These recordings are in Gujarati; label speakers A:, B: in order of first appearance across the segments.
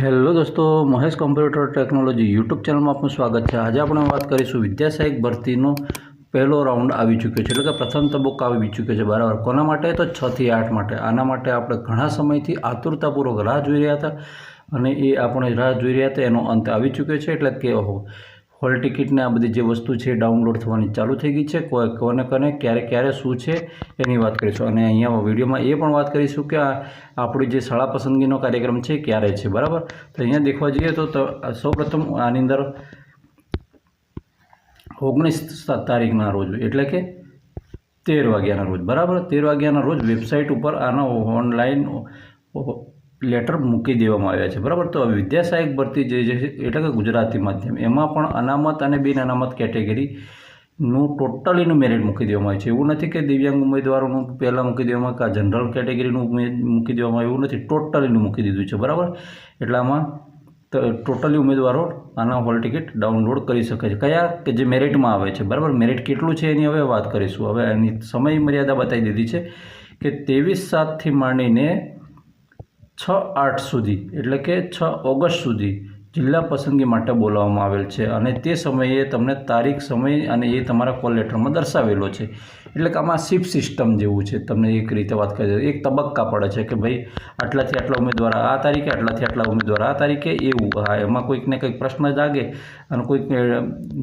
A: હેલો દોસ્તો, મહેશ કોમ્પ્યુટર ટેકનોલોજી યુટ્યુબ ચેનલમાં આપનું સ્વાગત છે. આજે આપણે વાત કરીશું વિદ્યાસહાયક ભરતીનો પહેલો રાઉન્ડ આવી ચૂક્યો છે. એટલે કે પ્રથમ તબક્કો આવી ચૂક્યો છે બરાબર. કોના માટે? તો છથી આઠ માટે. આના માટે આપણે ઘણા સમયથી આતુરતાપૂર્વક રાહ જોઈ રહ્યા હતા અને એ આપણે રાહ જોઈ રહ્યા હતા, એનો અંત આવી ચૂક્યો છે. એટલે કે હોલ ટિકિટને આ બધી જે વસ્તુ છે ડાઉનલોડ થવાની ચાલુ થઈ ગઈ છે. કોને કોને, ક્યારે ક્યારે શું છે એની વાત કરીશું. અને અહીંયા વિડીયોમાં એ પણ વાત કરીશું કે આપણી જે શાળા પસંદગીનો કાર્યક્રમ છે ક્યારે છે, બરાબર? તો અહીંયા દેખવા જઈએ તો ત- સૌપ્રથમ આની અંદર ઓગણીસ તારીખના રોજ, એટલે કે તેર વાગ્યાના રોજ, બરાબર? તેર વાગ્યાના રોજ વેબસાઇટ ઉપર આનો ઓનલાઈન લેટર મૂકી દેવામાં આવ્યા છે, બરાબર? તો વિદ્યા સહાયક ભરતી જે છે, એટલે કે ગુજરાતી માધ્યમ, એમાં પણ અનામત અને બિન અનામત કેટેગરીનું ટોટલીનું મેરિટ મૂકી દેવામાં આવ્યું છે. એવું નથી કે દિવ્યાંગ ઉમેદવારોનું પહેલાં મૂકી દેવામાં કે જનરલ કેટેગરીનું મૂકી દેવામાં આવ્યું નથી. ટોટલીનું મૂકી દીધું છે, બરાબર? એટલે આમાં ટોટલી ઉમેદવારો આના હોલ ટિકિટ ડાઉનલોડ કરી શકે છે. કયા કે જે મેરિટમાં આવે છે, બરાબર? મેરિટ કેટલું છે એની હવે વાત કરીશું. હવે એની સમય મર્યાદા બતાવી દીધી છે કે ત્રેવીસ સાતથી માંડીને છ આઠ સુધી, એટલે કે છ ઓગસ્ટ સુધી જિલ્લા પસંદગી માટે બોલાવવામાં આવેલ છે અને તે સમયે તમને તારીખ, સમય અને એ તમારા કોલ લેટરમાં દર્શાવેલો છે. એટલે કે આમાં શિફ્ટ સિસ્ટમ જેવું છે. તમને એક રીતે વાત કરી. એક તબક્કા પડે છે કે ભાઈ આટલાથી આટલા ઉમેદવાર આ તારીખે, આટલાથી આટલા ઉમેદવાર આ તારીખે, એવું. હા, એમાં કોઈકને કંઈક પ્રશ્ન જાગે અને કોઈક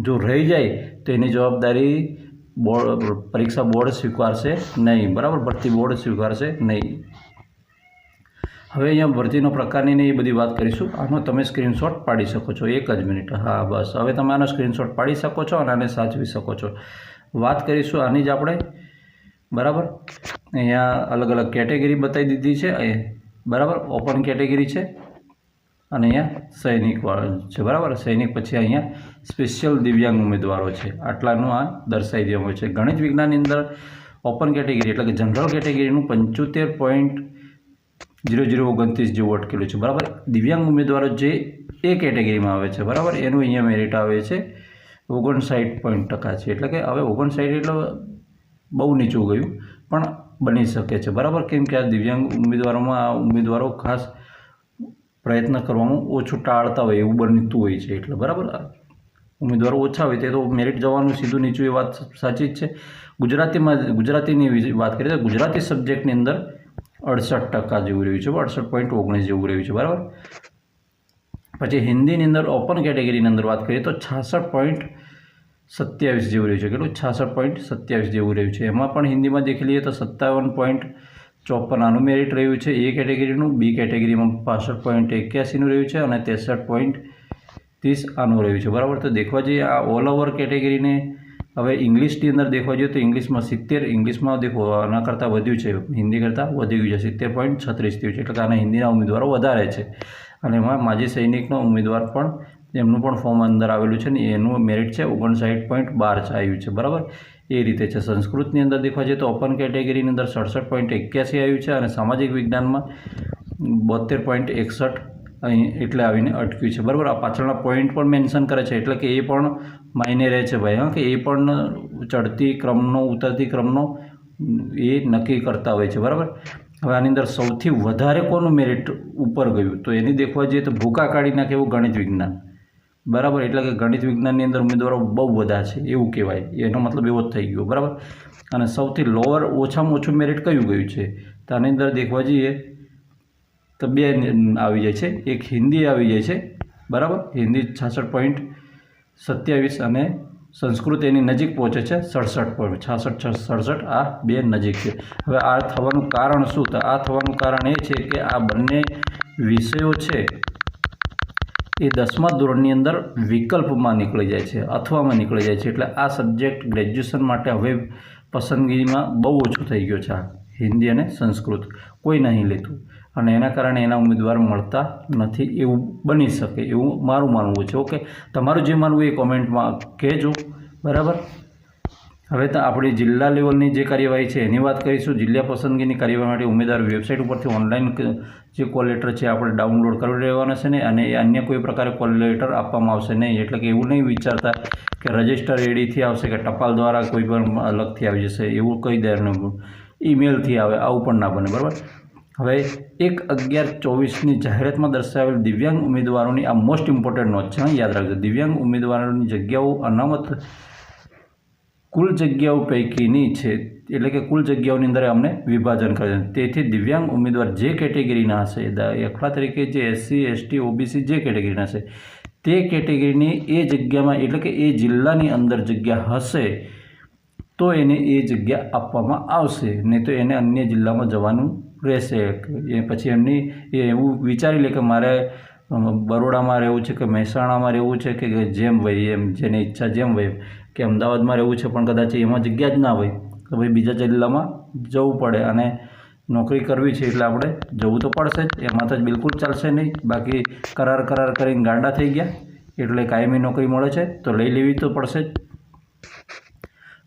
A: જો રહી જાય તો એની જવાબદારી બોર્ડ, પરીક્ષા બોર્ડ સ્વીકારશે નહીં. બરાબર? ભરતી બોર્ડ સ્વીકારશે નહીં. હવે અહીંયા ભરતીનો પ્રકારની ને એ બધી વાત કરીશું. આનો તમે સ્ક્રીનશોટ પાડી શકો છો. એક જ મિનિટ. હા, બસ. હવે તમે આનો સ્ક્રીનશોટ પાડી શકો છો અને આને સાચવી શકો છો. વાત કરીશું આની જ આપણે. બરાબર? અહીંયા અલગ અલગ કેટેગરી બતાવી દીધી છે. એ બરાબર? ઓપન કેટેગરી છે. અને અહીંયા સૈનિક છે. બરાબર? સૈનિક પછી અહીંયા સ્પેશિયલ દિવ્યાંગ ઉમેદવારો છે. આટલાનું આ દર્શાવી દેવામાં આવ્યું છે. ગણિત વિજ્ઞાનની અંદર ઓપન કેટેગરી એટલે કે જનરલ કેટેગરીનું પંચોતેર પોઈન્ટ જીરો જીરો ઓગણત્રીસ જેવું અટકેલું છે. બરાબર? દિવ્યાંગ ઉમેદવારો જે એ કેટેગરીમાં આવે છે. બરાબર? એનું અહીંયા મેરિટ આવે છે. ઓગણસાઠ પોઈન્ટ ટકા છે. એટલે કે હવે ઓગણસાઠ એટલે બહુ નીચું ગયું, પણ બની શકે છે. બરાબર? કેમ કે આ દિવ્યાંગ ઉમેદવારોમાં આ ઉમેદવારો ખાસ પ્રયત્ન કરવામાં ઓછું ટાળતા હોય, એવું બનતું હોય છે. એટલે બરાબર? ઉમેદવારો ઓછા હોય, તે તો મેરિટ જવાનું સીધું નીચું એ વાત સાચી જ છે. ગુજરાતીમાં, ગુજરાતીની વાત કરીએ તો ગુજરાતી સબ્જેક્ટની અંદર અડસઠ ટકા જેવું રહ્યું છે અડસઠ પોઈન્ટ ઓગણીસ જેવું રહ્યું છે, બરાબર? પછી હિન્દીની અંદર ઓપન કેટેગરીની અંદર વાત કરીએ તો છાસઠ પોઈન્ટ સત્યાવીસ જેવું રહ્યું છે, કેટલું? છાસઠ પોઈન્ટ સત્યાવીસ જેવું રહ્યું છે. એમાં પણ હિન્દીમાં દેખી લઈએ તો સત્તાવન પોઈન્ટ ચોપન આનું મેરિટ રહ્યું છે, એ કેટેગરીનું બી કેટેગરીમાં પાસઠ પોઈન્ટ એક્યાસીનું રહ્યું છે અને ત્રેસઠ પોઈન્ટ ત્રીસ આનું રહ્યું છે, બરાબર? તો દેખવા જઈએ આ ઓલ ઓવર કેટેગરીને હવે ઇંગ્લિશની અંદર દેખવા જોઈએ તો ઇંગ્લિશમાં સિત્તેર, ઇંગ્લિશમાં દેખો આના કરતાં વધ્યું છે. હિન્દી કરતાં વધી ગયું છે. સિત્તેર પોઈન્ટ છત્રીસ થયું છે. એટલે કે આના હિન્દીના ઉમેદવારો વધારે છે. અને એમાં માજી સૈનિકનો ઉમેદવાર પણ એમનું પણ ફોર્મ અંદર આવેલું છે ને એનું મેરિટ છે ઓગણસાઠ પોઈન્ટ બાર આવ્યું છે. બરાબર? એ રીતે છે. સંસ્કૃતની અંદર દેખવા જઈએ તો ઓપન કેટેગરીની અંદર સડસઠ પોઈન્ટ એક્યાસી આવ્યું છે અને સામાજિક વિજ્ઞાનમાં બોતેર પોઈન્ટ એકસઠ અહીં એટલે આવીને અટક્યું છે. બરાબર, આ પાછળના પોઈન્ટ પણ મેન્શન કરે છે. એટલે કે એ પણ માયને રહે છે ભાઈ, હા, કે એ પણ ચડતી ક્રમનો, ઉતરતી ક્રમનો એ નક્કી કરતા હોય છે. બરાબર? હવે આની અંદર સૌથી વધારે કોનું મેરિટ ઉપર ગયું? તો એની દેખવા જઈએ તો ભૂકા કાઢી નાખે એવું ગણિત વિજ્ઞાન. બરાબર? એટલે કે ગણિત વિજ્ઞાનની અંદર ઉમેદવારો બહુ બધા છે, એવું કહેવાય. એનો મતલબ એવો જ થઈ ગયો. બરાબર? અને સૌથી લોઅર ઓછામાં ઓછું મેરિટ કયું ગયું છે? તો આની અંદર દેખવા જઈએ તો બે આવી જાય છે. એક હિન્દી આવી જાય છે. બરાબર? હિન્દી છાસઠ પોઈન્ટ સત્યાવીસ અને સંસ્કૃત એની નજીક પહોંચે છે સડસઠ પોઈન્ટ, છાસઠ સડસઠ, આ બે નજીક છે. હવે આ થવાનું કારણ શું? તો આ થવાનું કારણ એ છે કે આ બંને વિષયો છે એ દસમા ધોરણની અંદર વિકલ્પમાં નીકળી જાય છે, અથવામાં નીકળી જાય છે. એટલે આ સબ્જેક્ટ ગ્રેજ્યુએશન માટે હવે પસંદગીમાં બહુ ઓછું થઈ ગયો છે આ હિન્દી અને સંસ્કૃત. કોઈ નહીં લેતું. અને એના કારણે એના ઉમેદવાર મળતા નથી એવું બની શકે એવું મારું માનવું છે. ઓકે, તમારું જે માનવું એ કોમેન્ટમાં કહેજો. બરાબર? હવે તો આપણે જિલ્લા લેવલની જે કાર્યવાહી છે એની વાત કરીશું. જિલ્લા પસંદગીની કાર્યવાહી માટે ઉમેદવાર વેબસાઇટ ઉપરથી ઓનલાઈન જે કોલ લેટર છે આપણે ડાઉનલોડ કરી લેવાના છે ને, અને એ અન્ય કોઈ પ્રકારે કોલ લેટર આપવામાં આવશે નહીં. એટલે કે એવું નહીં વિચારતા કે રજિસ્ટર એડીથી આવશે કે ટપાલ દ્વારા કોઈ પણ અલગથી આવી જશે. એવું કહી દે ઈમેલથી આવે, આવું પણ ના બને. બરાબર? હવે એક અગિયાર ચોવીસની જાહેરાતમાં દર્શાવેલ દિવ્યાંગ ઉમેદવારોની આ મોસ્ટ ઇમ્પોર્ટન્ટ નોટ છે યાદ રાખજો. દિવ્યાંગ ઉમેદવારોની જગ્યાઓ અનામત કુલ જગ્યાઓ પૈકીની છે, એટલે કે કુલ જગ્યાઓની અંદર અમને વિભાજન કરે તેથી દિવ્યાંગ ઉમેદવાર જે કેટેગરીના હશે દાખલા તરીકે જે એસસી એસટી ઓબીસી જે કેટેગરીના હશે, તે કેટેગરીની એ જગ્યામાં, એટલે કે એ જિલ્લાની અંદર જગ્યા હશે, તો એને એ જગ્યા આપવામાં આવશે. નહીં તો એને અન્ય જિલ્લામાં જવાનું રહેશે. એ પછી એમની એ એવું વિચારી લે કે મારે બરોડામાં રહેવું છે કે મહેસાણામાં રહેવું છે કે જેમ હોય એમ, જેની ઈચ્છા જેમ હોય કે અમદાવાદમાં રહેવું છે પણ કદાચ એમાં જગ્યા જ ના હોય. તો ભાઈ બીજા જિલ્લામાં જવું પડે અને નોકરી કરવી છે એટલે આપણે જવું તો પડશે જ. એમાં તો બિલકુલ ચાલશે નહીં. બાકી કરાર કરાર કરીને ગાંડા થઈ ગયા. એટલે કાયમી નોકરી મળે છે. તો લઈ લેવી તો પડશે જ.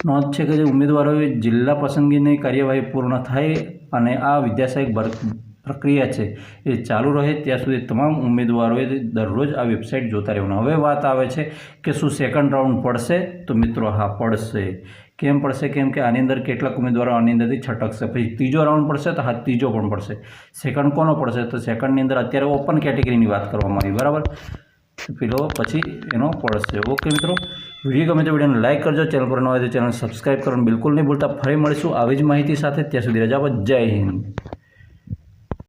A: નોંધ છે કે જે ઉમેદવારોએ જિલ્લા પસંદગીની કાર્યવાહી પૂર્ણ થાય અને આ વિદ્યાસહાયક પ્રક્રિયા છે એ ચાલુ રહે ત્યાં સુધી તમામ ઉમેદવારોએ દરરોજ આ વેબસાઇટ જોતા રહેવાનું હવે વાત આવે છે કે શું સેકન્ડ રાઉન્ડ પડશે? તો મિત્રો, હા, પડશે. કેમ પડશે? કેમ કે આની અંદર કેટલાક ઉમેદવારો આની અંદરથી છટકશે. પછી ત્રીજો રાઉન્ડ પડશે તો હા, ત્રીજો પણ પડશે. સેકન્ડ કોનો પડશે? તો સેકન્ડની અંદર અત્યારે ઓપન કેટેગરીની વાત કરવામાં આવી, બરાબર? પેલો, પછી એનો પડશે ઓકે મિત્રો વીડિયો ગમે તો વિડીયોને લાઇક કરજો ચેનલ પર ન હોય તો ચેનલ સબસ્ક્રાઈબ કરવાનું બિલકુલ નહીં ભૂલતા. ફરી મળીશું આવી જ માહિતી સાથે. ત્યાં સુધી રજા પર જય હિન્દ.